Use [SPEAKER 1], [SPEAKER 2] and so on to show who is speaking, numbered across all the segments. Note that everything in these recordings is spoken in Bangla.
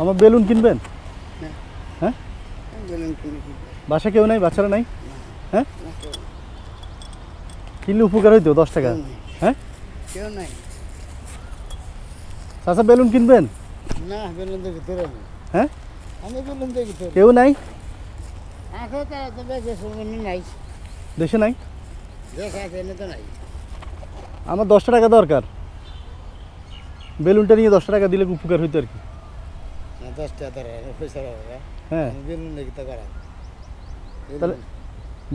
[SPEAKER 1] আমার বেলুন কিনবেন? হ্যাঁ? বাসা কেউ নাই? বাচ্চারা নাই? হ্যাঁ। কিনলে উপকার হইতো দশ টাকা। হ্যাঁ?
[SPEAKER 2] কেউ নাই।
[SPEAKER 1] চাচা বেলুন কিনবেন?
[SPEAKER 2] না বেলুন দেখি তোর আমি।
[SPEAKER 1] হ্যাঁ?
[SPEAKER 2] আমি বেলুন দেখি তোর।
[SPEAKER 1] কেউ নাই?
[SPEAKER 2] আছে তারা তো বেঁচে শুনে নাই।
[SPEAKER 1] দেশে নাই?
[SPEAKER 2] দেশ আছে এনে তো নাই।
[SPEAKER 1] আমার দশটা টাকা দরকার। বেলুনটা নিয়ে দশটা টাকা দিলে উপকার হইতো আর কি।
[SPEAKER 2] দশ টাকা ধরে পয়সা
[SPEAKER 1] হ্যাঁ।
[SPEAKER 2] বেলুন তো করা
[SPEAKER 1] তাহলে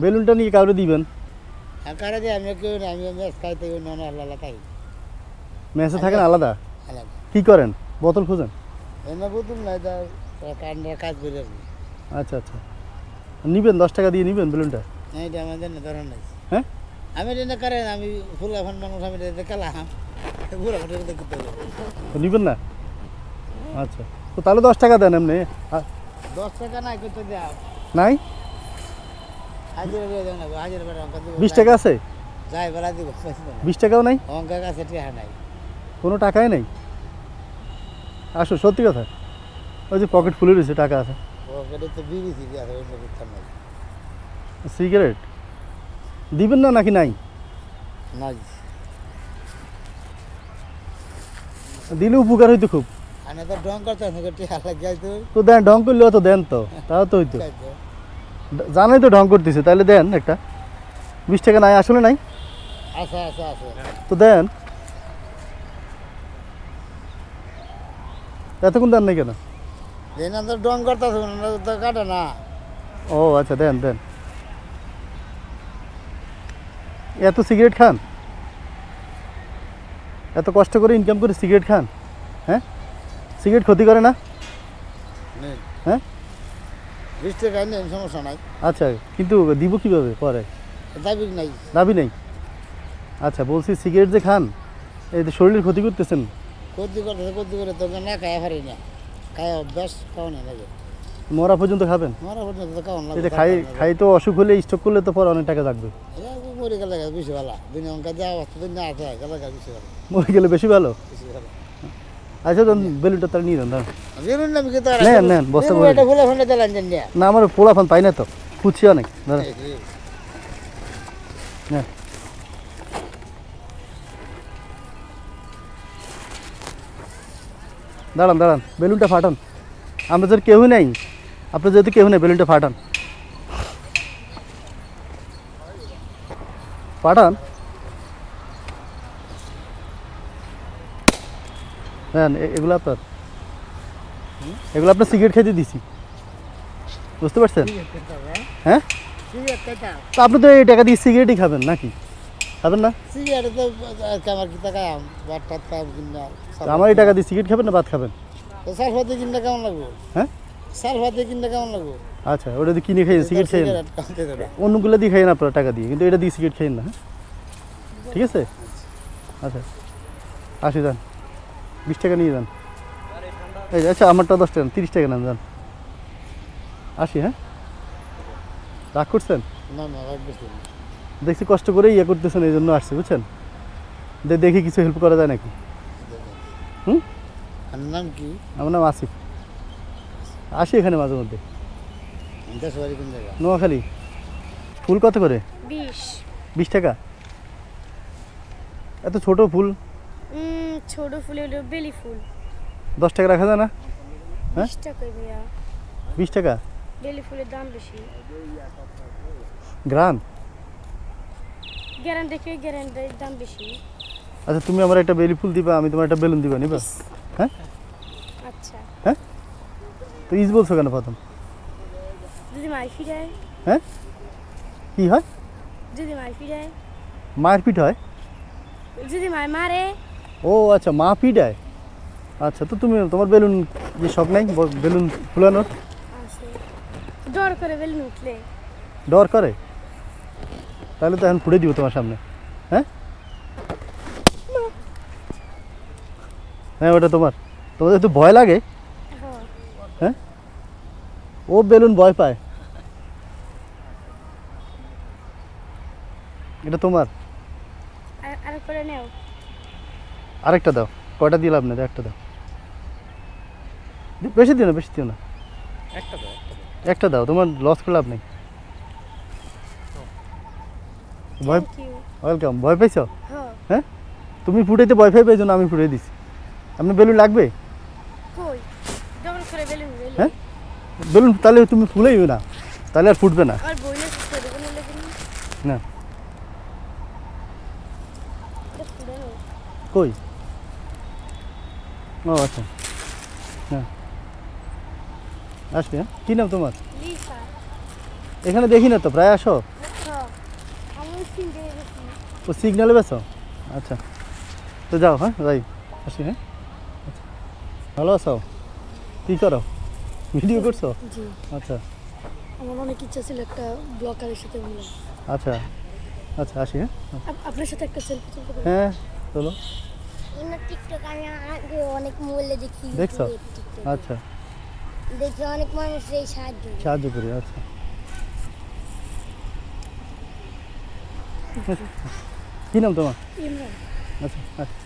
[SPEAKER 1] বেলুনটা নিয়ে কাউরে দিবেন?
[SPEAKER 2] আর কারা দিয়ে আমি কেউ আমি ম্যাচ খাইতে অন্য আল্লাহ খাই
[SPEAKER 1] মেসে থাকেন আলাদা?
[SPEAKER 2] আলাদা।
[SPEAKER 1] কি করেন? বোতল খুঁজেন?
[SPEAKER 2] এনে বুঝুন না এটা কান্ডা কাজ করে আর
[SPEAKER 1] আচ্ছা আচ্ছা। নিবেন দশ টাকা দিয়ে নিবেন বেলুনটা?
[SPEAKER 2] না এটা আমাদের না ধরন নাই।
[SPEAKER 1] হ্যাঁ?
[SPEAKER 2] আমি এটা করেন আমি ফুলা ফান মানুষ আমি করতে
[SPEAKER 1] নিবেন না? আচ্ছা। তো তাহলে দশ টাকা দেন এমনি।
[SPEAKER 2] দশ টাকা নাই
[SPEAKER 1] নাই? বিশ টাকা আছে। বিশ টাকাও নাই? কোনো টাকাই নেই? আসো সত্যি কথা। ওই যে পকেট ফুলে রয়েছে টাকা আছে। সিগারেট? দিবেন না নাকি নাই?
[SPEAKER 2] নাই।
[SPEAKER 1] দিলে উপকার হইতো খুব।
[SPEAKER 2] তো ডং করতে লাগাই তো
[SPEAKER 1] তো দেন করলেও তো দেন তো তাও তো হইতো। জানাই তো ঢং করতেছে তাহলে দেন একটা। বিশ টাকা নাই আসলে নাই?
[SPEAKER 2] আছে আছে আছে।
[SPEAKER 1] তো দেন। এতক্ষণ দেন নাই কেন?
[SPEAKER 2] তো ডং করতে তো কাটে না।
[SPEAKER 1] ও আচ্ছা দেন দেন। এত সিগারেট খান? এত কষ্ট করে ইনকাম করে সিগারেট খান? হ্যাঁ? সিগারেট ক্ষতি করে না? হ্যাঁ?
[SPEAKER 2] টাকা নেই সমস্যা নাই।
[SPEAKER 1] আচ্ছা কিন্তু দিব কীভাবে পরে?
[SPEAKER 2] দাবি নাই।
[SPEAKER 1] দাবি নেই? আচ্ছা বলছি সিগারেট যে খান এই যে শরীরের ক্ষতি করতেছেন।
[SPEAKER 2] কদ্দি করতে কদ্দি করে তোকে না খায় পারি না। খায় অভ্যাস খাওয়া নেই লাগে
[SPEAKER 1] মরা পর্যন্ত খাবেন?
[SPEAKER 2] মরা পর্যন্ত তো খাওয়ান লাগে
[SPEAKER 1] যে খাই খাই তো অসুখ হলে স্টক করলে তো পরে অনেক টাকা লাগবে।
[SPEAKER 2] মরে গেলে বেশি ভালো। দুনিয়া অঙ্কা যা অবস্থা দুনিয়া আছে গেলে বেশি ভালো।
[SPEAKER 1] মরে গেলে বেশি ভালো?
[SPEAKER 2] বেশি ভালো।
[SPEAKER 1] আচ্ছা দেন বেলুনটা তারা নিয়ে দেন দাঁড়ান।
[SPEAKER 2] না বিকে তার
[SPEAKER 1] নেন, নেন, বস্তা
[SPEAKER 2] এটা ফুলে ফুলে দিলেন
[SPEAKER 1] না আমার পোলাফান পাই না তো খুঁজছি অনেক দাঁড়ান। দাঁড়ান দাঁড়ান বেলুনটা ফাটান আমরা যদি কেউ নেই আপনার যদি কেউ নেই বেলুনটা ফাটান পাঠান হ্যাঁ এগুলো আপনার। এগুলো আপনার সিগারেট খেতে দিছি। বুঝতে পারছেন? হ্যাঁ? তো আপনি তো এই টাকা দিয়ে সিগারেটই খাবেন নাকি? খাবেন না?
[SPEAKER 2] আমার
[SPEAKER 1] এই টাকা দিয়ে সিগারেট খাবেন না ভাত খাবেন?
[SPEAKER 2] সালফাতে কিনতে কেমন লাগবো?
[SPEAKER 1] হ্যাঁ?
[SPEAKER 2] সালফাতে কিনতে কেমন লাগবো?
[SPEAKER 1] আচ্ছা ওটা দিয়ে কিনে খাইয়েন সিগারেট খাইয়েন অন্যগুলো দিয়ে খাইয়েন আপনারা টাকা দিয়ে কিন্তু এটা দিয়ে সিগারেট খাইয়েন না হ্যাঁ? ঠিক আছে? আচ্ছা। আসি যান। বিশ টাকা নিয়ে যান। এই যে, আচ্ছা আমারটা দশ টাকা তিরিশ টাকা নেন যান। আসি হ্যাঁ? রাগ করছেন?
[SPEAKER 2] না না
[SPEAKER 1] দেখছি কষ্ট করে ইয়ে করতেছেন এই জন্য আসছে বুঝছেন? দে- দেখি কিছু হেল্প করা যায় নাকি? হুম?
[SPEAKER 2] নাম কি?
[SPEAKER 1] আমার নাম আসিফ। আসি এখানে মাঝে মধ্যে। নোয়াখালী। ফুল কত করে?
[SPEAKER 3] বিশ।
[SPEAKER 1] বিশ টাকা? এত ছোট ফুল।
[SPEAKER 3] ছোট ফুল হলো বেলি ফুল।
[SPEAKER 1] দশ টাকা রাখা যায় না? হ্যাঁ?
[SPEAKER 3] বিশ টাকায় ভাইয়া।
[SPEAKER 1] বিশ টাকা?
[SPEAKER 3] বেলি ফুলের দাম বেশি।
[SPEAKER 1] গ্রান?
[SPEAKER 3] গ্যারান দেখে গ্যারান্টির দাম বেশি।
[SPEAKER 1] আচ্ছা তুমি আমার একটা বেলি ফুল দিবা আমি তোমার একটা বেলুন দিবা নিবা? হ্যাঁ?
[SPEAKER 3] আচ্ছা।
[SPEAKER 1] তো ইজ বলছো কেন প্রথম?
[SPEAKER 3] যদি মাই ফিরায়
[SPEAKER 1] হ্যাঁ। কি হয়?
[SPEAKER 3] যদি মাই ফিরায়
[SPEAKER 1] মারপিট হয়?
[SPEAKER 3] যদি মাই মারে।
[SPEAKER 1] ও আচ্ছা মা পিডায়? আচ্ছা তো তুমি তোমার বেলুন যে শখ নাই? বেলুন ফুলানোর?
[SPEAKER 3] ডর করে বেলুন উঠলে।
[SPEAKER 1] ডর করে? তাহলে তো এখন ফুটে দিব তোমার সামনে। হ্যাঁ? হ্যাঁ ওটা তোমার। তোমাদের তো ভয় লাগে।
[SPEAKER 3] হ্যাঁ?
[SPEAKER 1] ও বেলুন ভয় পায়। এটা তোমার।
[SPEAKER 3] আর আর করে নেও।
[SPEAKER 1] আরেকটা দাও কয়টা দিয়ে লাভ নেই একটা দাও। বেশি দিও না বেশি দিও না।
[SPEAKER 2] একটা দাও
[SPEAKER 1] একটা দাও। তোমার লস করে লাভ নেই। ভয় ওয়েলকাম ভয় পাইছো
[SPEAKER 3] হ্যাঁ।
[SPEAKER 1] হ্যাঁ? তুমি ফুটাইতে ভয় পাই পেয়েছ না আমি ফুটাই দিছি। আপনার বেলুন লাগবে? হ্যাঁ? বেলুন তাহলে তুমি ফুলেইবে না তাহলে আর ফুটবে না। না কই? ও আচ্ছা। হ্যাঁ। আসবে হ্যাঁ? কী নাম তোমার? এখানে দেখি না তো প্রায় আসো?
[SPEAKER 3] হ্যাঁ
[SPEAKER 1] ও সিগন্যালে বেছো আচ্ছা। তো যাও হ্যাঁ যাই। আসি হ্যাঁ? আচ্ছা। ভালো আছো? কী করো? ভিডিও করছ? আচ্ছা।
[SPEAKER 4] আমার অনেক ইচ্ছা ছিল একটা ব্লকারের সাথে
[SPEAKER 1] আচ্ছা। আচ্ছা আসি হ্যাঁ?
[SPEAKER 4] আপ- আপনার সাথে একটা সেলফি তুলতে
[SPEAKER 1] হ্যাঁ চলো
[SPEAKER 5] টিকটক আমি আগে অনেক মোবাইলে দেখছি
[SPEAKER 1] দেখছ? আচ্ছা।
[SPEAKER 5] দেখছি অনেক মানুষ এই সাহায্য।
[SPEAKER 1] সাহায্য করি আচ্ছা। কী নাম তোমার? আচ্ছা আচ্ছা।